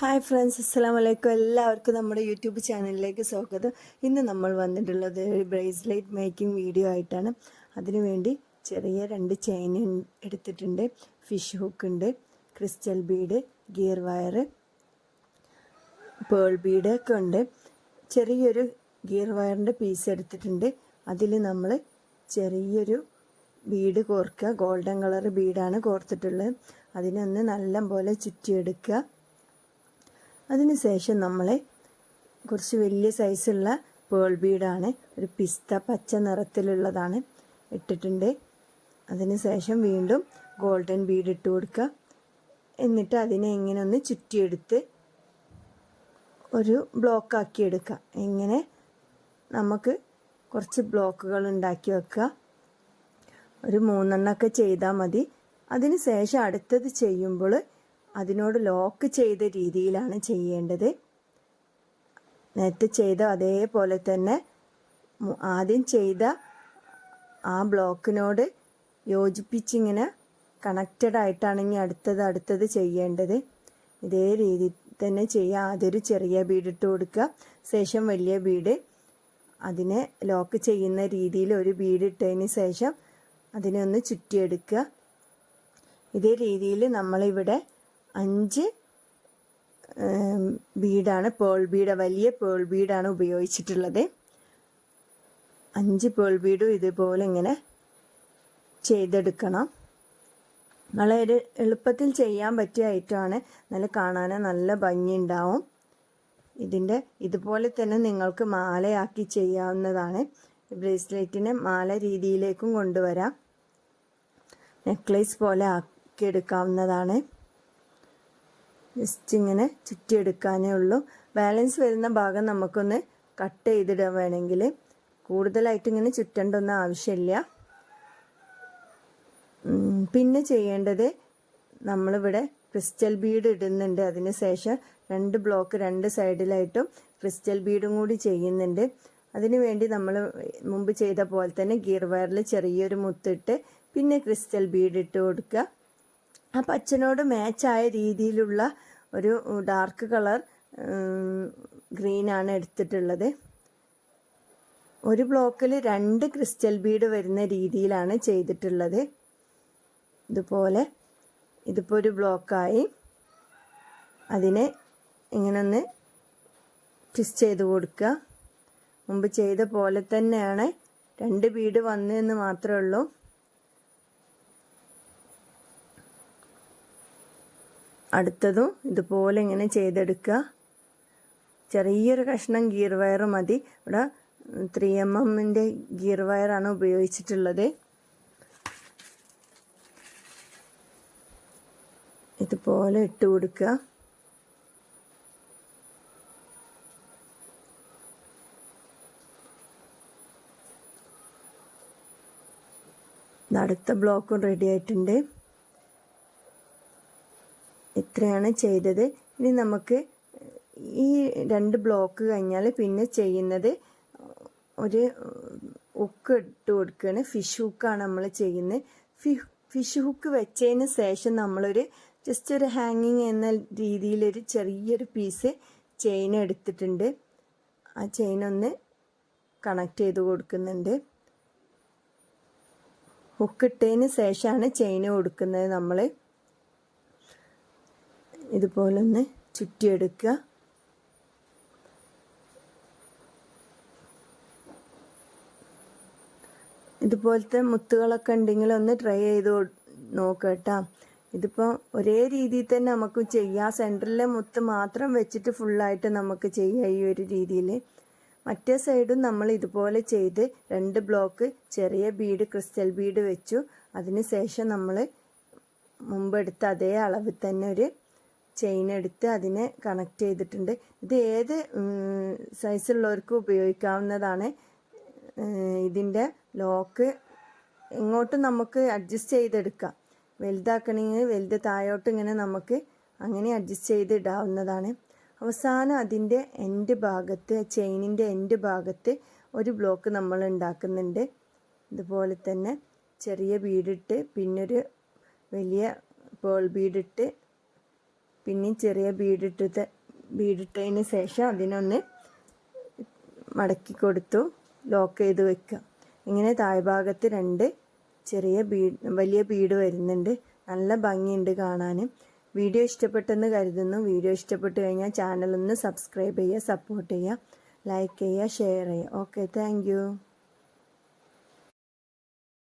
Hi friends അസ്സാം വലൈക്കും എല്ലാവർക്കും നമ്മുടെ യൂട്യൂബ് ചാനലിലേക്ക് സ്വാഗതം. ഇന്ന് നമ്മൾ വന്നിട്ടുള്ളത് ഒരു ബ്രേസ്ലെറ്റ് മേക്കിംഗ് വീഡിയോ ആയിട്ടാണ്. അതിനുവേണ്ടി ചെറിയ രണ്ട് ചെയിൻ എടുത്തിട്ടുണ്ട്. ഫിഷ് ഹുക്ക് ഉണ്ട് crystal bead gear wire pearl ഒക്കെ ഉണ്ട്. ചെറിയൊരു ഗിയർ വയറിന്റെ പീസ് എടുത്തിട്ടുണ്ട്. അതിൽ നമ്മൾ ചെറിയൊരു ബീഡ് കോർക്കുക. ഗോൾഡൻ കളർ ബീഡാണ് കോർത്തിട്ടുള്ളത്. അതിനൊന്ന് നല്ല പോലെ ചുറ്റിയെടുക്കുക. അതിനുശേഷം നമ്മൾ കുറച്ച് വലിയ സൈസുള്ള പേൾ ബീഡാണ്. ഒരു പിസ്ത പച്ച നിറത്തിലുള്ളതാണ് ഇട്ടിട്ടുണ്ട്. അതിനുശേഷം വീണ്ടും ഗോൾഡൻ ബീഡ് ഇട്ട് കൊടുക്കുക. എന്നിട്ട് അതിനെ ഇങ്ങനെ ഒന്ന് ചുറ്റിയെടുത്ത് ഒരു ബ്ലോക്കാക്കി എടുക്കുക. ഇങ്ങനെ നമുക്ക് കുറച്ച് ബ്ലോക്കുകൾ ഉണ്ടാക്കി വെക്കുക. ഒരു മൂന്നെണ്ണമൊക്കെ ചെയ്താൽ മതി. അതിന് ശേഷം അടുത്തത് ചെയ്യുമ്പോൾ അതിനോട് ലോക്ക് ചെയ്ത രീതിയിലാണ് ചെയ്യേണ്ടത്. നേരത്തെ ചെയ്ത അതേപോലെ തന്നെ ആദ്യം ചെയ്ത ആ ബ്ലോക്കിനോട് യോജിപ്പിച്ചിങ്ങനെ കണക്റ്റഡ് ആയിട്ടാണ് ഇനി അടുത്തത് അടുത്തത് ചെയ്യേണ്ടത്. ഇതേ രീതി തന്നെ ചെയ്യുക ആദ്യൊരു ചെറിയ ബീഡ് ഇട്ട് കൊടുക്കുക. ശേഷം വലിയ ബീഡ്. അതിനെ ലോക്ക് ചെയ്യുന്ന രീതിയിൽ ഒരു ബീഡ് ഇട്ടതിന് ശേഷം അതിനെ ഒന്ന് ചുറ്റിയെടുക്കുക. ഇതേ രീതിയിൽ നമ്മളിവിടെ അഞ്ച് ബീഡാണ് പേൾ ബീഡ് വലിയ പേൾ ബീഡാണ് ഉപയോഗിച്ചിട്ടുള്ളത്. അഞ്ച് പേൾ ബീഡും ഇതുപോലെ ഇങ്ങനെ ചെയ്തെടുക്കണം. വളരെ എളുപ്പത്തിൽ ചെയ്യാൻ പറ്റിയ ഐറ്റമാണ്. നല്ല കാണാൻ നല്ല ഭംഗി ഉണ്ടാവും ഇതിന്റെ ഇതുപോലെ തന്നെ നിങ്ങൾക്ക് മാലയാക്കി ചെയ്യാവുന്നതാണ്. ബ്രേസ്ലെറ്റിനെ മാല രീതിയിലേക്കും കൊണ്ടുവരാം. നെക്ലേസ് പോലെ ആക്കിയെടുക്കാവുന്നതാണ്. ജസ്റ്റ് ഇങ്ങനെ ചുറ്റിയെടുക്കാനേ ഉള്ളൂ. ബാലൻസ് വരുന്ന ഭാഗം നമുക്കൊന്ന് കട്ട് ചെയ്തിടാൻ വേണമെങ്കിൽ കൂടുതലായിട്ട് ഇങ്ങനെ ചുറ്റേണ്ടൊന്നും ആവശ്യമില്ല. പിന്നെ ചെയ്യേണ്ടത് നമ്മളിവിടെ ക്രിസ്റ്റൽ ബീഡ് ഇടുന്നുണ്ട്. അതിന് ശേഷം രണ്ട് ബ്ലോക്ക് രണ്ട് സൈഡിലായിട്ടും ക്രിസ്റ്റൽ ബീഡും കൂടി ചെയ്യുന്നുണ്ട്. അതിനു വേണ്ടി നമ്മൾ മുമ്പ് ചെയ്ത പോലെ തന്നെ ഗിയർ വയറിൽ ചെറിയൊരു മുത്തിട്ട് പിന്നെ ക്രിസ്റ്റൽ ബീഡ് ഇട്ട് കൊടുക്കുക. ആ പച്ചനോട് മാച്ചായ രീതിയിലുള്ള ഒരു ഡാർക്ക് കളർ ഗ്രീനാണ് എടുത്തിട്ടുള്ളത്. ഒരു ബ്ലോക്കിൽ രണ്ട് ക്രിസ്റ്റൽ ബീഡ് വരുന്ന രീതിയിലാണ് ചെയ്തിട്ടുള്ളത്. ഇതുപോലെ ഇതിപ്പോൾ ഒരു ബ്ലോക്കായി. അതിനെ ഇങ്ങനെ ഒന്ന് ട്വിസ്റ്റ് ചെയ്ത് കൊടുക്കുക. മുമ്പ് ചെയ്ത പോലെ തന്നെയാണ്. രണ്ട് ബീഡ് വന്നതെന്ന് മാത്രമേ ഉള്ളൂ. അടുത്തതും ഇതുപോലെ ഇങ്ങനെ ചെയ്തെടുക്കുക. ചെറിയൊരു കഷ്ണം ഗിയർ വയർ മതി. ഇവിടെ ത്രീ എം എമ്മിന്റെ ഗിയർ വയറാണ് ഉപയോഗിച്ചിട്ടുള്ളത്. ഇതുപോലെ ഇട്ട് കൊടുക്കുക. അടുത്ത ബ്ലോക്കും റെഡി ആയിട്ടുണ്ട്. ഇത്രയാണ് ചെയ്തത്. ഇനി നമുക്ക് ഈ രണ്ട് ബ്ലോക്ക് കഴിഞ്ഞാൽ പിന്നെ ചെയ്യുന്നത് ഒരു ഉക്ക് ഇട്ട് കൊടുക്കുകയാണ്. ഫിഷ് ഹുക്കാണ് നമ്മൾ ചെയ്യുന്നത്. ഫി ഫിഷ് ഹുക്ക് വെച്ചതിന് ശേഷം നമ്മളൊരു ജസ്റ്റ് ഒരു ഹാങ്ങിങ് എന്ന രീതിയിലൊരു ചെറിയൊരു പീസ് ചെയിൻ എടുത്തിട്ടുണ്ട്. ആ ചെയിൻ ഒന്ന് കണക്ട് ചെയ്ത് കൊടുക്കുന്നുണ്ട്. ഹുക്ക് ഇട്ടതിന് ശേഷമാണ് ചെയിൻ കൊടുക്കുന്നത് നമ്മൾ ഇതുപോലെ ഒന്ന് ചുറ്റിയെടുക്കുക. ഇതുപോലത്തെ മുത്തുകളൊക്കെ ഉണ്ടെങ്കിൽ ഒന്ന് ട്രൈ ചെയ്ത് നോക്കുക കേട്ടോ. ഇതിപ്പോൾ ഒരേ രീതിയിൽ തന്നെ നമുക്ക് ചെയ്യാം. സെന്ററിലെ മുത്ത് മാത്രം വെച്ചിട്ട് ഫുള്ളായിട്ട് നമുക്ക് ചെയ്യാം ഈ ഒരു രീതിയിൽ മറ്റേ സൈഡും നമ്മൾ ഇതുപോലെ ചെയ്ത് രണ്ട് ബ്ലോക്ക് ചെറിയ ബീഡ് ക്രിസ്റ്റൽ ബീഡ് വെച്ചു. അതിന് ശേഷം നമ്മൾ മുമ്പെടുത്ത അതേ അളവിൽ തന്നെ ഒരു ചെയിൻ എടുത്ത് അതിനെ കണക്ട് ചെയ്തിട്ടുണ്ട്. ഇത് ഏത് സൈസുള്ളവർക്കും ഉപയോഗിക്കാവുന്നതാണ്. ഇതിന്റെ ലോക്ക് എങ്ങോട്ടും നമുക്ക് അഡ്ജസ്റ്റ് ചെയ്തെടുക്കാം. വലുതാക്കണമെങ്കിൽ വലുത് താഴോട്ട് ഇങ്ങനെ നമുക്ക് അങ്ങനെ അഡ്ജസ്റ്റ് ചെയ്ത് ഇടാവുന്നതാണ് അവസാനം അതിന്റെ എൻഡ് ഭാഗത്ത് ചെയിനിന്റെ എൻഡ് ഭാഗത്ത് ഒരു ബ്ലോക്ക് നമ്മൾ ഉണ്ടാക്കുന്നുണ്ട്. ഇതുപോലെ തന്നെ ചെറിയ ബീഡിട്ട് പിന്നൊരു വലിയ പേൾ ബീഡിട്ട് പിന്നെയും ചെറിയ ബീഡിട്ടത് ബീഡിട്ടതിന് ശേഷം അതിനൊന്ന് മടക്കി കൊടുത്തു ലോക്ക് ചെയ്ത് വെക്കുക. ഇങ്ങനെ താഴ്ഭാഗത്ത് രണ്ട് ചെറിയ ബീഡ് വലിയ ബീഡ് വരുന്നുണ്ട്. നല്ല ഭംഗിയുണ്ട് കാണാൻ. വീഡിയോ ഇഷ്ടപ്പെട്ടെന്ന് കരുതുന്നു. വീഡിയോ ഇഷ്ടപ്പെട്ട് കഴിഞ്ഞാൽ ചാനലൊന്ന് സബ്സ്ക്രൈബ് ചെയ്യുക സപ്പോർട്ട് ചെയ്യുക ലൈക്ക് ചെയ്യുക ഷെയർ ചെയ്യുക. Okay thank